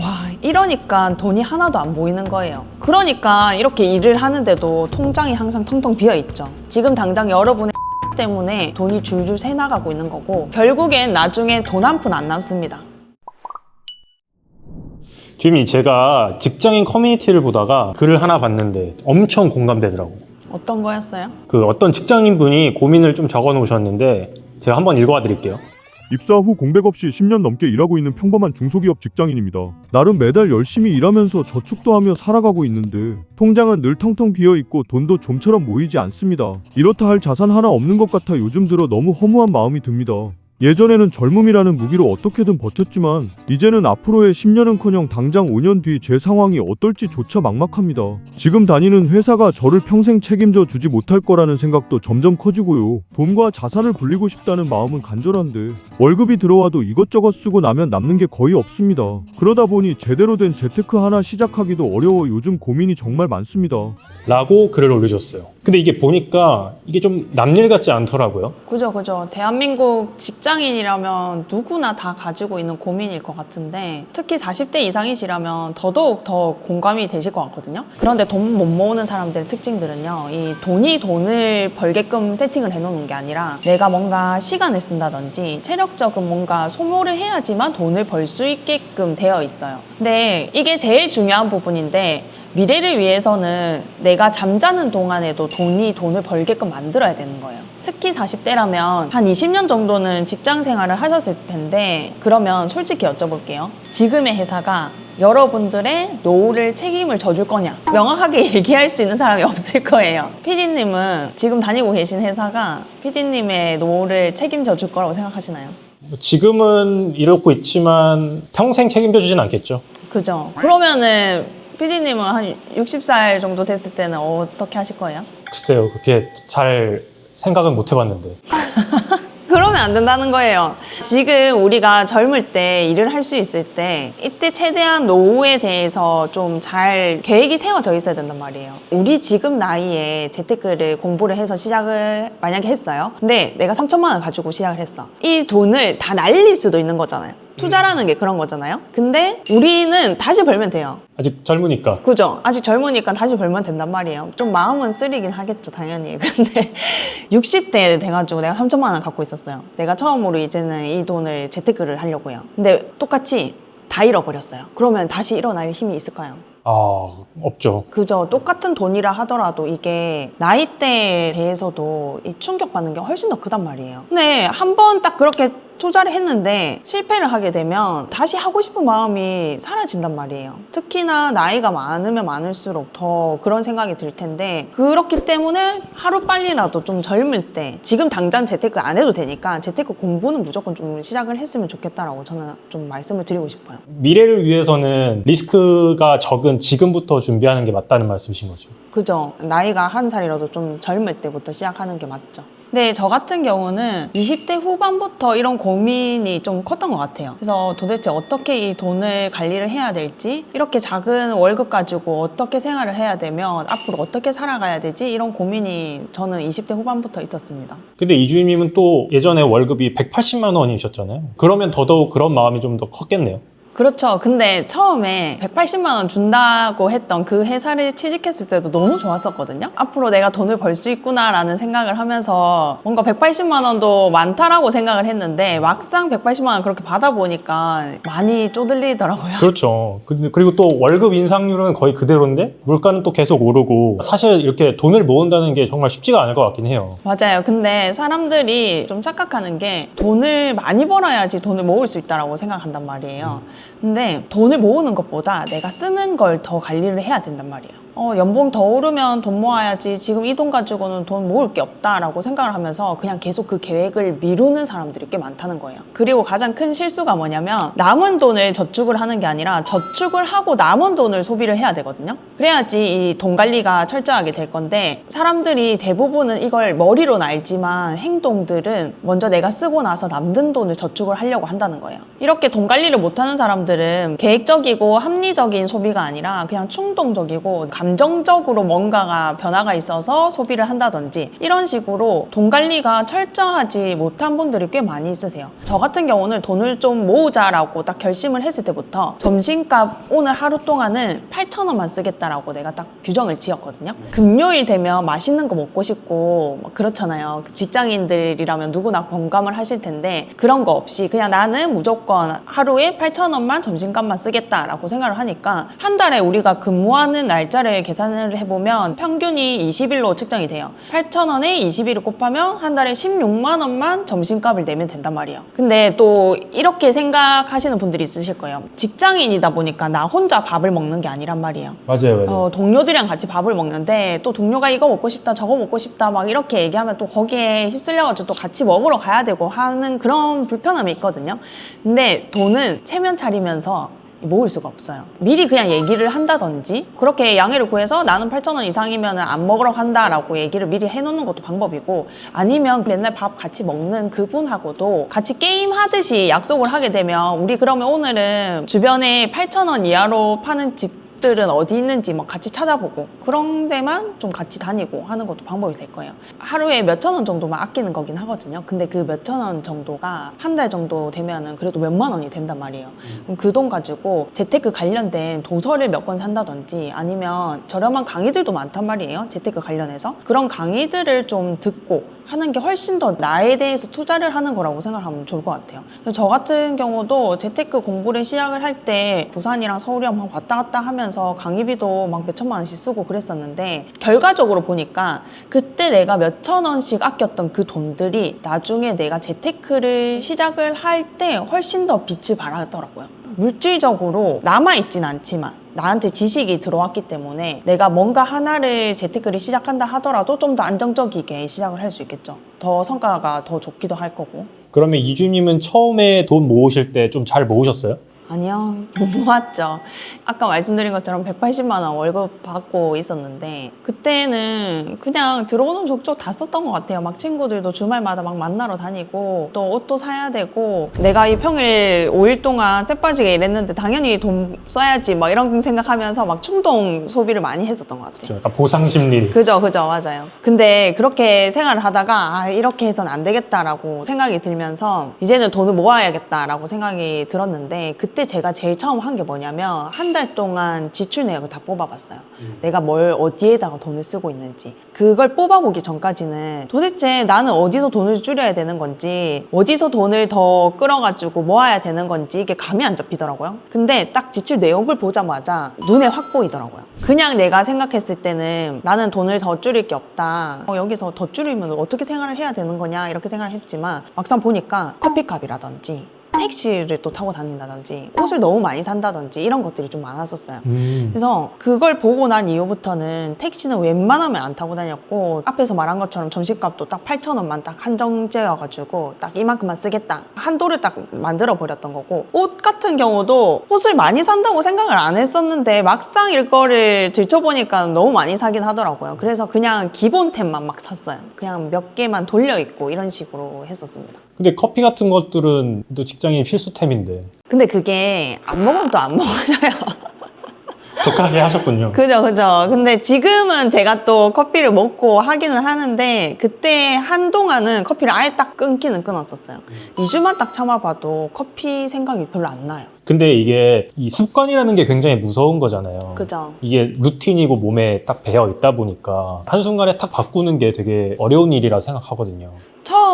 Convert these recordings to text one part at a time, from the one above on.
와, 이러니까 돈이 하나도 안 보이는 거예요. 그러니까 이렇게 일을 하는데도 통장이 항상 텅텅 비어 있죠. 지금 당장 여러분의 때문에 돈이 줄줄 새 나가고 있는 거고 결국엔 나중에 돈 한 푼 안 남습니다. 주임이 제가 직장인 커뮤니티를 보다가 글을 하나 봤는데 엄청 공감되더라고요. 어떤 거였어요? 그 어떤 직장인 분이 고민을 좀 적어 놓으셨는데 제가 한번 읽어와 드릴게요. 입사 후 공백 없이 10년 넘게 일하고 있는 평범한 중소기업 직장인입니다. 나름 매달 열심히 일하면서 저축도 하며 살아가고 있는데 통장은 늘 텅텅 비어 있고 돈도 좀처럼 모이지 않습니다. 이렇다 할 자산 하나 없는 것 같아 요즘 들어 너무 허무한 마음이 듭니다. 예전에는 젊음이라는 무기로 어떻게든 버텼지만 이제는 앞으로의 10년은커녕 당장 5년 뒤 제 상황이 어떨지조차 막막합니다. 지금 다니는 회사가 저를 평생 책임져 주지 못할 거라는 생각도 점점 커지고요. 돈과 자산을 굴리고 싶다는 마음은 간절한데 월급이 들어와도 이것저것 쓰고 나면 남는 게 거의 없습니다. 그러다 보니 제대로 된 재테크 하나 시작하기도 어려워 요즘 고민이 정말 많습니다. 라고 글을 올려줬어요. 근데 이게 보니까 이게 좀 남일 같지 않더라고요. 그죠, 그죠. 대한민국 직장인이라면 누구나 다 가지고 있는 고민일 것 같은데 특히 40대 이상이시라면 더더욱 더 공감이 되실 것 같거든요. 그런데 돈 못 모으는 사람들의 특징들은요. 이 돈이 돈을 벌게끔 세팅을 해놓는 게 아니라 내가 뭔가 시간을 쓴다든지 체력적인 뭔가 소모를 해야지만 돈을 벌 수 있게끔 되어 있어요. 근데 이게 제일 중요한 부분인데 미래를 위해서는 내가 잠자는 동안에도 돈이 돈을 벌게끔 만들어야 되는 거예요. 특히 40대라면 한 20년 정도는 직장 생활을 하셨을 텐데 그러면 솔직히 여쭤볼게요. 지금의 회사가 여러분들의 노후를 책임을 져줄 거냐? 명확하게 얘기할 수 있는 사람이 없을 거예요. PD님은 지금 다니고 계신 회사가 PD님의 노후를 책임져 줄 거라고 생각하시나요? 뭐 지금은 이렇고 있지만 평생 책임져 주진 않겠죠. 그죠? 그러면은 PD님은 한 60살 정도 됐을 때는 어떻게 하실 거예요? 글쎄요, 그렇게 잘 생각은 못 해봤는데. 그러면 안 된다는 거예요. 지금 우리가 젊을 때 일을 할 수 있을 때 이때 최대한 노후에 대해서 좀 잘 계획이 세워져 있어야 된단 말이에요. 우리 지금 나이에 재테크를 공부를 해서 시작을 만약에 했어요. 근데 내가 3천만 원 가지고 시작을 했어. 이 돈을 다 날릴 수도 있는 거잖아요. 투자라는 게 그런 거잖아요. 근데 우리는 다시 벌면 돼요. 아직 젊으니까. 그죠? 아직 젊으니까 다시 벌면 된단 말이에요. 좀 마음은 쓰리긴 하겠죠, 당연히. 근데 60대 돼가지고 내가 3천만 원 갖고 있었어요. 내가 처음으로 이제는 이 돈을 재테크를 하려고요. 근데 똑같이 다 잃어버렸어요. 그러면 다시 일어날 힘이 있을까요? 아, 없죠. 그죠. 똑같은 돈이라 하더라도 이게 나이대에 대해서도 이 충격받는 게 훨씬 더 크단 말이에요. 근데 한 번 딱 그렇게 투자를 했는데 실패를 하게 되면 다시 하고 싶은 마음이 사라진단 말이에요. 특히나 나이가 많으면 많을수록 더 그런 생각이 들 텐데 그렇기 때문에 하루 빨리라도 좀 젊을 때 지금 당장 재테크 안 해도 되니까 재테크 공부는 무조건 좀 시작을 했으면 좋겠다라고 저는 좀 말씀을 드리고 싶어요. 미래를 위해서는 리스크가 적은 지금부터 준비하는 게 맞다는 말씀이신 거죠. 그죠. 나이가 한 살이라도 좀 젊을 때부터 시작하는 게 맞죠. 네, 저 같은 경우는 20대 후반부터 이런 고민이 좀 컸던 것 같아요. 그래서 도대체 어떻게 이 돈을 관리를 해야 될지, 이렇게 작은 월급 가지고 어떻게 생활을 해야 되면 앞으로 어떻게 살아가야 되지? 이런 고민이 저는 20대 후반부터 있었습니다. 근데 이주임님은 또 예전에 월급이 180만 원이셨잖아요. 그러면 더더욱 그런 마음이 좀 더 컸겠네요. 그렇죠. 근데 처음에 180만 원 준다고 했던 그 회사를 취직했을 때도 너무 좋았었거든요. 앞으로 내가 돈을 벌 수 있구나라는 생각을 하면서 뭔가 180만 원도 많다라고 생각을 했는데 막상 180만 원 그렇게 받아보니까 많이 쪼들리더라고요. 그렇죠. 그리고 또 월급 인상률은 거의 그대로인데 물가는 또 계속 오르고 사실 이렇게 돈을 모은다는 게 정말 쉽지가 않을 것 같긴 해요. 맞아요. 근데 사람들이 좀 착각하는 게 돈을 많이 벌어야지 돈을 모을 수 있다라고 생각한단 말이에요. 근데 돈을 모으는 것보다 내가 쓰는 걸 더 관리를 해야 된단 말이에요. 어, 연봉 더 오르면 돈 모아야지 지금 이 돈 가지고는 돈 모을 게 없다라고 생각을 하면서 그냥 계속 그 계획을 미루는 사람들이 꽤 많다는 거예요. 그리고 가장 큰 실수가 뭐냐면 남은 돈을 저축을 하는 게 아니라 저축을 하고 남은 돈을 소비를 해야 되거든요. 그래야지 이 돈 관리가 철저하게 될 건데 사람들이 대부분은 이걸 머리로는 알지만 행동들은 먼저 내가 쓰고 나서 남는 돈을 저축을 하려고 한다는 거예요. 이렇게 돈 관리를 못하는 사람 사람들은 계획적이고 합리적인 소비가 아니라 그냥 충동적이고 감정적으로 뭔가가 변화가 있어서 소비를 한다든지 이런 식으로 돈 관리가 철저하지 못한 분들이 꽤 많이 있으세요. 저 같은 경우는 돈을 좀 모으자라고 딱 결심을 했을 때부터 점심값 오늘 하루 동안은 8,000원만 쓰겠다라고 내가 딱 규정을 지었거든요. 금요일 되면 맛있는 거 먹고 싶고 막 그렇잖아요. 그 직장인들이라면 누구나 공감을 하실 텐데 그런 거 없이 그냥 나는 무조건 하루에 8,000원만 점심값만 쓰겠다라고 생각을 하니까 한 달에 우리가 근무하는 날짜를 계산을 해보면 평균이 20일로 측정이 돼요. 8,000원에 20일을 곱하면 한 달에 16만 원만 점심값을 내면 된단 말이에요. 근데 또 이렇게 생각하시는 분들이 있으실 거예요. 직장인이다 보니까 나 혼자 밥을 먹는 게 아니란 말이에요. 맞아요, 맞아요. 어, 동료들이랑 같이 밥을 먹는데 또 동료가 이거 먹고 싶다 저거 먹고 싶다 막 이렇게 얘기하면 또 거기에 휩쓸려가지고 또 같이 먹으러 가야 되고 하는 그런 불편함이 있거든요. 근데 돈은 체면 차리면서 모을 수가 없어요. 미리 그냥 얘기를 한다든지 그렇게 양해를 구해서 나는 8,000원 이상이면 안 먹으러 간다라고 얘기를 미리 해놓는 것도 방법이고 아니면 맨날 밥 같이 먹는 그분하고도 같이 게임 하듯이 약속을 하게 되면 우리 그러면 오늘은 주변에 8,000원 이하로 파는 집 들은 어디 있는지 막 같이 찾아보고 그런 데만 좀 같이 다니고 하는 것도 방법이 될 거예요. 하루에 몇천 원 정도만 아끼는 거긴 하거든요. 근데 그 몇천 원 정도가 한 달 정도 되면은 그래도 몇만 원이 된단 말이에요. 그럼 그 돈 가지고 재테크 관련된 도서를 몇 권 산다든지 아니면 저렴한 강의들도 많단 말이에요. 재테크 관련해서 그런 강의들을 좀 듣고 하는 게 훨씬 더 나에 대해서 투자를 하는 거라고 생각하면 좋을 것 같아요. 저 같은 경우도 재테크 공부를 시작을 할 때 부산이랑 서울이랑 막 왔다 갔다 하면서 강의비도 막 몇천만 원씩 쓰고 그랬었는데 결과적으로 보니까 그때 내가 몇천 원씩 아꼈던 그 돈들이 나중에 내가 재테크를 시작을 할 때 훨씬 더 빛을 발하더라고요. 물질적으로 남아있진 않지만 나한테 지식이 들어왔기 때문에 내가 뭔가 하나를 재테크를 시작한다 하더라도 좀 더 안정적이게 시작을 할 수 있겠죠. 더 성과가 더 좋기도 할 거고. 그러면 이주님은 처음에 돈 모으실 때 좀 잘 모으셨어요? 아니요, 못 모았죠. 아까 말씀드린 것처럼 180만 원 월급 받고 있었는데 그때는 그냥 들어오는 족족 다 썼던 것 같아요. 막 친구들도 주말마다 막 만나러 다니고 또 옷도 사야 되고 내가 이 평일 5일 동안 쎄 빠지게 일했는데 당연히 돈 써야지 막 이런 생각하면서 막 충동 소비를 많이 했었던 것 같아요. 좀 약간 보상 심리. 그죠, 그죠, 맞아요. 근데 그렇게 생활을 하다가 아, 이렇게 해서는 안 되겠다라고 생각이 들면서 이제는 돈을 모아야겠다라고 생각이 들었는데 그때 제가 제일 처음 한 게 뭐냐면 한 달 동안 지출 내역을 다 뽑아봤어요. 내가 뭘 어디에다가 돈을 쓰고 있는지 그걸 뽑아보기 전까지는 도대체 나는 어디서 돈을 줄여야 되는 건지 어디서 돈을 더 끌어가지고 모아야 되는 건지 이게 감이 안 잡히더라고요. 근데 딱 지출 내역을 보자마자 눈에 확 보이더라고요. 그냥 내가 생각했을 때는 나는 돈을 더 줄일 게 없다. 어, 여기서 더 줄이면 어떻게 생활을 해야 되는 거냐 이렇게 생각을 했지만 막상 보니까 커피값이라든지 택시를 또 타고 다닌다든지 옷을 너무 많이 산다든지 이런 것들이 좀 많았었어요. 음. 그래서 그걸 보고 난 이후부터는 택시는 웬만하면 안 타고 다녔고 앞에서 말한 것처럼 점심값도 딱 8,000원만 딱 한정제여가지고 딱 이만큼만 쓰겠다 한도를 딱 만들어 버렸던 거고 옷 같은 경우도 옷을 많이 산다고 생각을 안 했었는데 막상 일거를 들춰보니까 너무 많이 사긴 하더라고요 그래서 그냥 기본템만 막 샀어요 그냥 몇 개만 돌려 입고 이런 식으로 했었습니다 근데 커피 같은 것들은 또 직장인 필수템인데 근데 그게 안 먹으면 또 안 먹어져요 독하게 하셨군요. 그죠, 그죠. 근데 지금은 제가 또 커피를 먹고 하기는 하는데, 그때 한동안은 커피를 아예 딱 끊기는 끊었었어요. 2주만 딱 참아봐도 커피 생각이 별로 안 나요. 근데 이게 이 습관이라는 게 굉장히 무서운 거잖아요. 그죠. 이게 루틴이고 몸에 딱 배어 있다 보니까 한순간에 딱 바꾸는 게 되게 어려운 일이라 생각하거든요.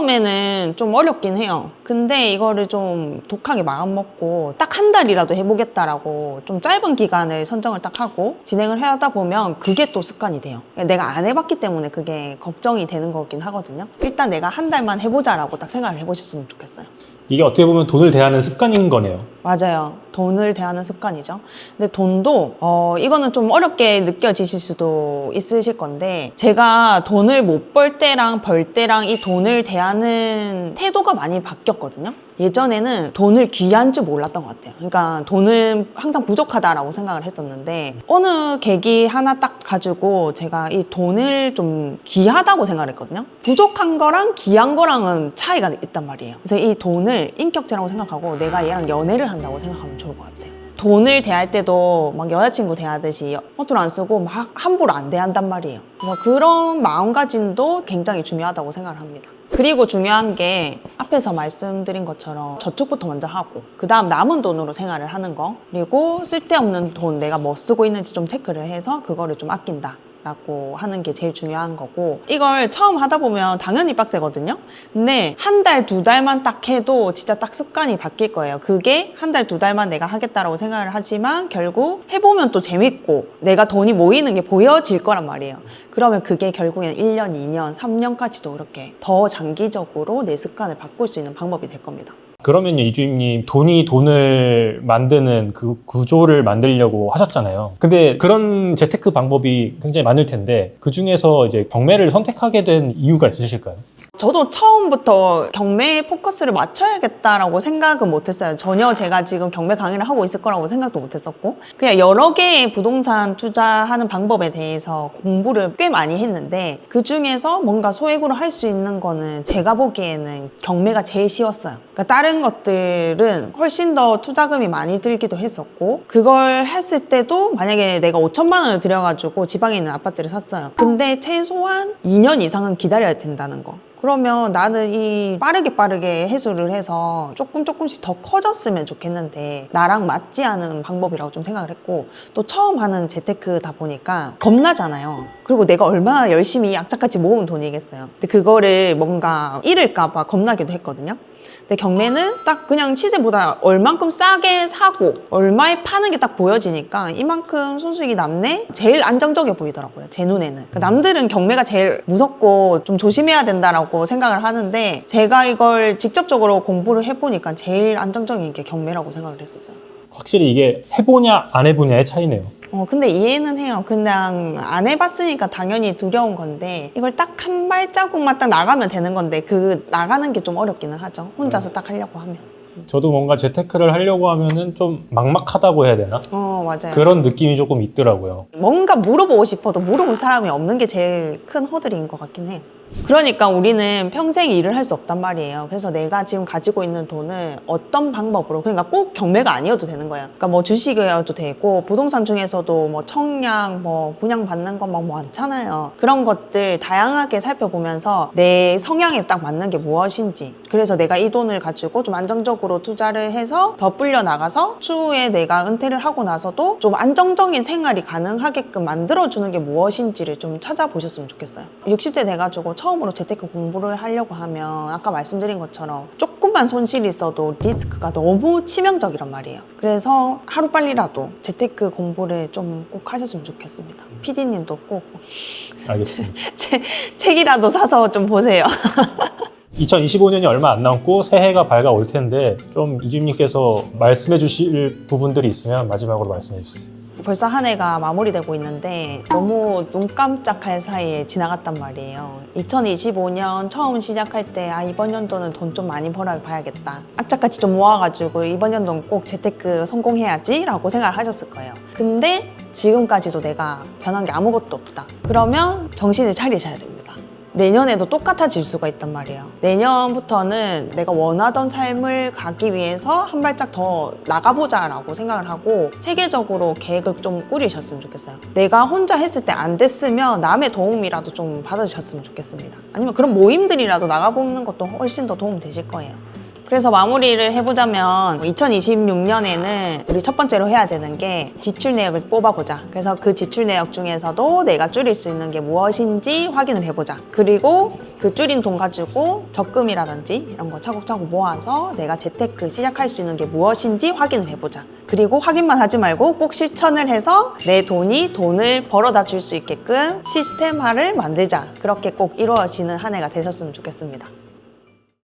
처음에는 좀 어렵긴 해요. 근데 이거를 좀 독하게 마음 먹고 딱 한 달이라도 해보겠다라고 좀 짧은 기간을 선정을 딱 하고 진행을 하다 보면 그게 또 습관이 돼요. 내가 안 해봤기 때문에 그게 걱정이 되는 거긴 하거든요. 일단 내가 한 달만 해보자라고 딱 생각을 해보셨으면 좋겠어요. 이게 어떻게 보면 돈을 대하는 습관인 거네요. 맞아요. 돈을 대하는 습관이죠. 근데 돈도, 어, 이거는 좀 어렵게 느껴지실 수도 있으실 건데, 제가 돈을 못 벌 때랑 벌 때랑 이 돈을 대하는 태도가 많이 바뀌었거든요. 예전에는 돈을 귀한 줄 몰랐던 것 같아요. 그러니까 돈은 항상 부족하다라고 생각을 했었는데 어느 계기 하나 딱 가지고 제가 이 돈을 좀 귀하다고 생각을 했거든요. 부족한 거랑 귀한 거랑은 차이가 있단 말이에요. 그래서 이 돈을 인격체라고 생각하고 내가 얘랑 연애를 한다고 생각하면 좋을 것 같아요. 돈을 대할 때도 막 여자친구 대하듯이 허투루 안 쓰고 막 함부로 안 대한단 말이에요. 그래서 그런 마음가짐도 굉장히 중요하다고 생각을 합니다. 그리고 중요한 게 앞에서 말씀드린 것처럼 저축부터 먼저 하고 그 다음 남은 돈으로 생활을 하는 거 그리고 쓸데없는 돈 내가 뭐 쓰고 있는지 좀 체크를 해서 그거를 좀 아낀다 라고 하는 게 제일 중요한 거고 이걸 처음 하다 보면 당연히 빡세거든요. 근데 한 달 두 달만 딱 해도 진짜 딱 습관이 바뀔 거예요. 그게 한 달 두 달만 내가 하겠다라고 생각을 하지만 결국 해보면 또 재밌고 내가 돈이 모이는 게 보여질 거란 말이에요. 그러면 그게 결국엔 1년, 2년, 3년까지도 그렇게 더 장기적으로 내 습관을 바꿀 수 있는 방법이 될 겁니다 그러면요, 이주임님, 돈이 돈을 만드는 그 구조를 만들려고 하셨잖아요. 근데 그런 재테크 방법이 굉장히 많을 텐데, 그 중에서 이제 경매를 선택하게 된 이유가 있으실까요? 저도 처음부터 경매에 포커스를 맞춰야겠다라고 생각은 못했어요. 전혀 제가 지금 경매 강의를 하고 있을 거라고 생각도 못했었고 그냥 여러 개의 부동산 투자하는 방법에 대해서 공부를 꽤 많이 했는데 그 중에서 뭔가 소액으로 할 수 있는 거는 제가 보기에는 경매가 제일 쉬웠어요. 그러니까 다른 것들은 훨씬 더 투자금이 많이 들기도 했었고 그걸 했을 때도 만약에 내가 5천만 원을 들여가지고 지방에 있는 아파트를 샀어요. 근데 최소한 2년 이상은 기다려야 된다는 거. 그러면 나는 이 빠르게 빠르게 해소를 해서 조금 조금씩 더 커졌으면 좋겠는데 나랑 맞지 않은 방법이라고 좀 생각을 했고 또 처음 하는 재테크다 보니까 겁나잖아요. 그리고 내가 얼마나 열심히 악착같이 모은 돈이겠어요. 근데 그거를 뭔가 잃을까봐 겁나기도 했거든요. 근데 경매는 딱 그냥 시세보다 얼만큼 싸게 사고 얼마에 파는 게 딱 보여지니까 이만큼 순수익이 남네? 제일 안정적이어 보이더라고요. 제 눈에는. 그러니까 남들은 경매가 제일 무섭고 좀 조심해야 된다라고 생각을 하는데 제가 이걸 직접적으로 공부를 해보니까 제일 안정적인 게 경매라고 생각을 했었어요. 확실히 이게 해보냐, 안 해보냐의 차이네요. 어, 근데 이해는 해요. 그냥 안 해봤으니까 당연히 두려운 건데, 이걸 딱 한 발자국만 딱 나가면 되는 건데, 그 나가는 게 좀 어렵기는 하죠. 혼자서 딱 하려고 하면. 저도 뭔가 재테크를 하려고 하면은 좀 막막하다고 해야 되나? 어, 맞아요. 그런 느낌이 조금 있더라고요. 뭔가 물어보고 싶어도 물어볼 사람이 없는 게 제일 큰 허들인 것 같긴 해요. 그러니까 우리는 평생 일을 할 수 없단 말이에요. 그래서 내가 지금 가지고 있는 돈을 어떤 방법으로, 그러니까 꼭 경매가 아니어도 되는 거예요. 그러니까 뭐 주식이어도 되고, 부동산 중에서도 뭐 청약, 뭐 분양받는 거 막 많잖아요. 그런 것들 다양하게 살펴보면서 내 성향에 딱 맞는 게 무엇인지. 그래서 내가 이 돈을 가지고 좀 안정적으로 투자를 해서 더 불려 나가서 추후에 내가 은퇴를 하고 나서도 좀 안정적인 생활이 가능하게끔 만들어주는 게 무엇인지를 좀 찾아보셨으면 좋겠어요. 60대 돼가지고 처음으로 재테크 공부를 하려고 하면 아까 말씀드린 것처럼 조금만 손실이 있어도 리스크가 너무 치명적이란 말이에요. 그래서 하루빨리라도 재테크 공부를 좀 꼭 하셨으면 좋겠습니다. PD님도 꼭 알겠습니다. 책, 책이라도 사서 좀 보세요. 2025년이 얼마 안 남고 새해가 밝아올 텐데 좀 이주임님께서 말씀해 주실 부분들이 있으면 마지막으로 말씀해 주세요. 벌써 한 해가 마무리되고 있는데 너무 눈 깜짝할 사이에 지나갔단 말이에요. 2025년 처음 시작할 때 아 이번 연도는 돈 좀 많이 벌어 봐야겠다. 악착같이 좀 모아가지고 이번 연도는 꼭 재테크 성공해야지 라고 생각을 하셨을 거예요. 근데 지금까지도 내가 변한 게 아무것도 없다. 그러면 정신을 차리셔야 됩니다. 내년에도 똑같아질 수가 있단 말이에요. 내년부터는 내가 원하던 삶을 가기 위해서 한 발짝 더 나가보자 라고 생각을 하고 체계적으로 계획을 좀 꾸리셨으면 좋겠어요. 내가 혼자 했을 때 안 됐으면 남의 도움이라도 좀 받으셨으면 좋겠습니다. 아니면 그런 모임들이라도 나가보는 것도 훨씬 더 도움 되실 거예요. 그래서 마무리를 해보자면 2026년에는 우리 첫 번째로 해야 되는 게 지출 내역을 뽑아보자. 그래서 그 지출 내역 중에서도 내가 줄일 수 있는 게 무엇인지 확인을 해보자. 그리고 그 줄인 돈 가지고 적금이라든지 이런 거 차곡차곡 모아서 내가 재테크 시작할 수 있는 게 무엇인지 확인을 해보자. 그리고 확인만 하지 말고 꼭 실천을 해서 내 돈이 돈을 벌어다 줄 수 있게끔 시스템화를 만들자. 그렇게 꼭 이루어지는 한 해가 되셨으면 좋겠습니다.